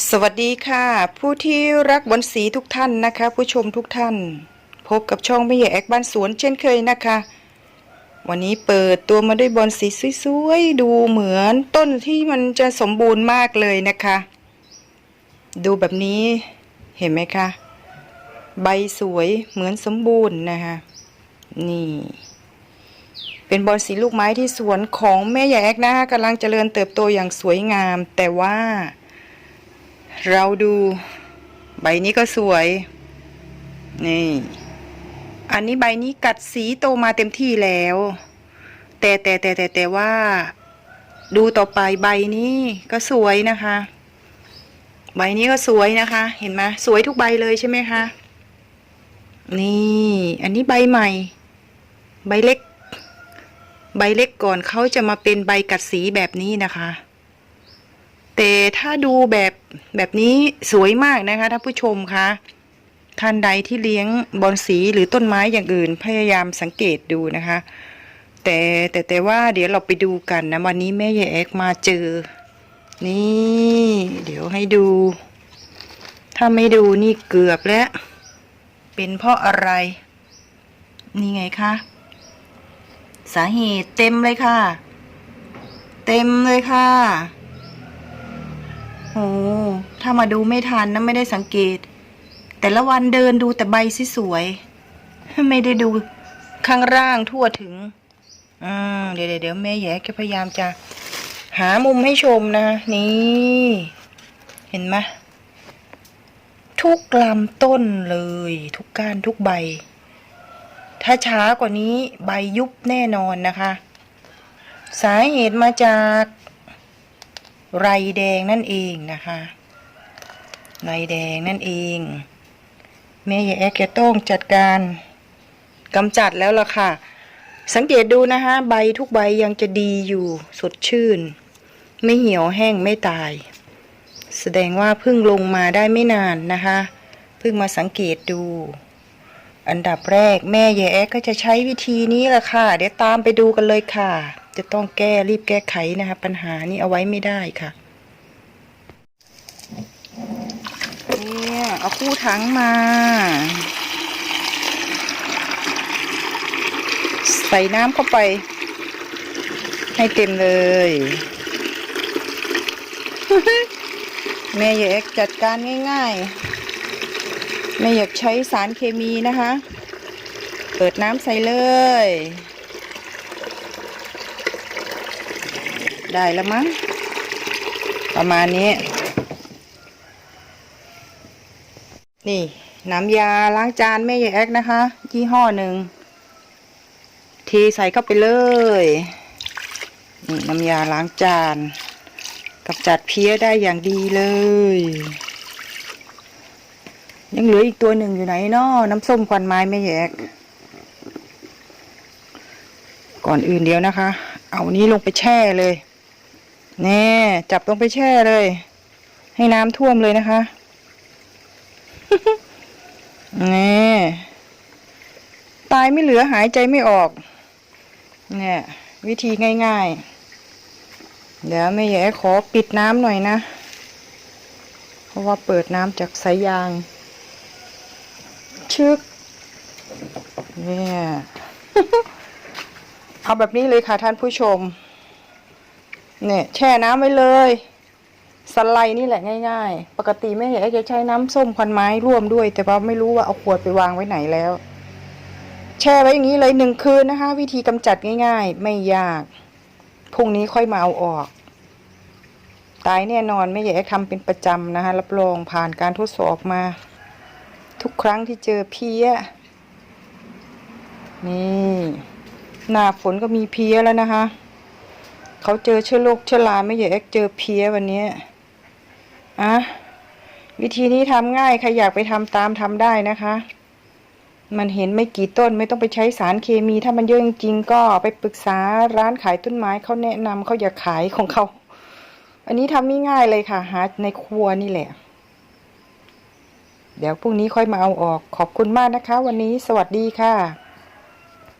สวัสดีค่ะ ผู้ที่รักบอนสีทุกท่านนะคะ ผู้ชมทุกท่าน พบกับช่องไม่ใหญ่แอกบ้านสวนเช่นเคยนะคะ วันนี้เปิดตัวมาด้วยบอนสีสวยๆดูเหมือนต้นที่มันจะสมบูรณ์มากเลยนะคะ ดูแบบนี้เห็นไหมคะใบสวยเหมือนสมบูรณ์นะคะนี่ เป็นบอนสีลูกไม้ที่สวนของแม่ใหญ่แอกนะคะกำลังเจริญเติบโตอย่างสวยงาม แต่ว่า เราดูใบนี้ก็สวย นี่ อันนี้ใบนี้กัดสีโตมาเต็มที่แล้ว แต่แต่แต่แต่แต่ว่า ดูต่อไปใบนี้ก็สวยนะคะ ใบนี้ก็สวยนะคะ เห็นไหมสวยทุกใบเลยใช่ไหมคะ นี่ อันนี้ใบใหม่ ใบเล็ก ใบเล็กก่อนเขาจะมาเป็นใบกัดสีแบบนี้นะคะ แต่ถ้าดูแบบแบบนี้สวยมากนะคะท่านผู้ชมคะท่านใดที่เลี้ยงบอนสีหรือต้นไม้อย่างอื่น พยายามสังเกตดูนะคะ แต่แต่แต่ว่าเดี๋ยวเราไปดูกันนะ วันนี้แม่ยายแอกมาเจอ นี่ เดี๋ยวให้ดู ถ้าไม่ดูนี่เกือบแล้ว เป็นเพราะอะไร นี่ไงคะ สาเหตุเต็มเลยค่ะ เต็มเลยค่ะ โอ้ถ้ามาดูไม่ทันนะไม่ได้สังเกต แต่ละวันเดินดูแต่ใบสิสวย ไม่ได้ดูข้างล่างทั่วถึงอ่าเดี๋ยวเดี๋ยวเดี๋ยวแม่แย่แกพยายามจะหามุมให้ชมนะนี่ เห็นไหมทุกลำต้นเลย ทุกก้านทุกใบ ถ้าช้ากว่านี้ใบยุบแน่นอนนะคะ สาเหตุมาจาก ไรแดงนั่นเองนะคะไรแดงนั่นเองแม่ยายแอกแกต้องจัดการกำจัดแล้วล่ะค่ะ สังเกตดูนะคะ ใบทุกใบยังจะดีอยู่สดชื่น ไม่เหี่ยวแห้งไม่ตาย แสดงว่าเพิ่งลงมาได้ไม่นานนะคะเพิ่งมาสังเกตดู อันดับแรกแม่ยายแอกก็จะใช้วิธีนี้แหละค่ะ เดี๋ยวตามไปดูกันเลยค่ะ จะต้องแก้รีบแก้ไขนะคะปัญหานี้เอาไว้ไม่ได้ค่ะเนี่ยเอาคู่ถังมา ใส่น้ำเข้าไป ให้เต็มเลยแม่อยากจัดการง่ายๆ ไม่อยากใช้สารเคมีนะคะ เปิดน้ำใส่เลย ได้แล้วมั้ง ประมาณนี้ นี่ น้ำยาล้างจานแม่ยายแอกนะคะ ยี่ห้อหนึ่งเทใส่เข้าไปเลย นี่น้ำยาล้างจานกำจัดเพี้ยได้อย่างดีเลย ยังเหลืออีกตัวหนึ่งอยู่ไหนเนาะน้ำส้มควันไม้แม่ยายแอกก่อนอื่นเดียวนะคะ เอานี้ลงไปแช่เลย แน่จับลงไปแช่เลย ให้น้ำท่วมเลยนะคะนี่ตายไม่เหลือหายใจไม่ออกเนี่ยวิธีง่ายๆ เดี๋ยวแม่แย่ขอปิดน้ำหน่อยนะ เพราะว่าเปิดน้ำจากสายยาง ชึกเนี่ยเอาแบบนี้เลยค่ะท่านผู้ชม เนี่ยแช่น้ำไว้เลย สไลด์นี่แหละง่าย ๆ ปกติแม่ใหญ่จะใช้น้ำส้มควันไม้ร่วมด้วย แต่ว่าไม่รู้ว่าเอาขวดไปวางไว้ไหนแล้ว แช่ไว้อย่างนี้เลยหนึ่งคืนนะคะ วิธีกำจัดง่าย ๆ ไม่ยากพรุ่งนี้ค่อยมาเอาออก ตายแน่นอนแม่ใหญ่ทำเป็นประจำนะคะรับรองผ่านการทดสอบมา ทุกครั้งที่เจอเพี้ยนี่ หน้าฝนก็มีเพี้ยแล้วนะคะ เขาเจอเชื้อโรคเชื้อราไม่ใหญ่เจอเพี้ยวันนี้อะวิธีนี้ทำง่ายใครอยากไปทำตามทำได้นะคะ มันเห็นไม่กี่ต้นไม่ต้องไปใช้สารเคมี ถ้ามันเยอะจริงๆก็ไปปรึกษาร้านขายต้นไม้เขาแนะนำเขาอยากขายของเขา อันนี้ทำง่ายเลยค่ะ หาในครัวนี่แหละ เดี๋ยวพรุ่งนี้ค่อยมาเอาออกขอบคุณมากนะคะ วันนี้สวัสดีค่ะ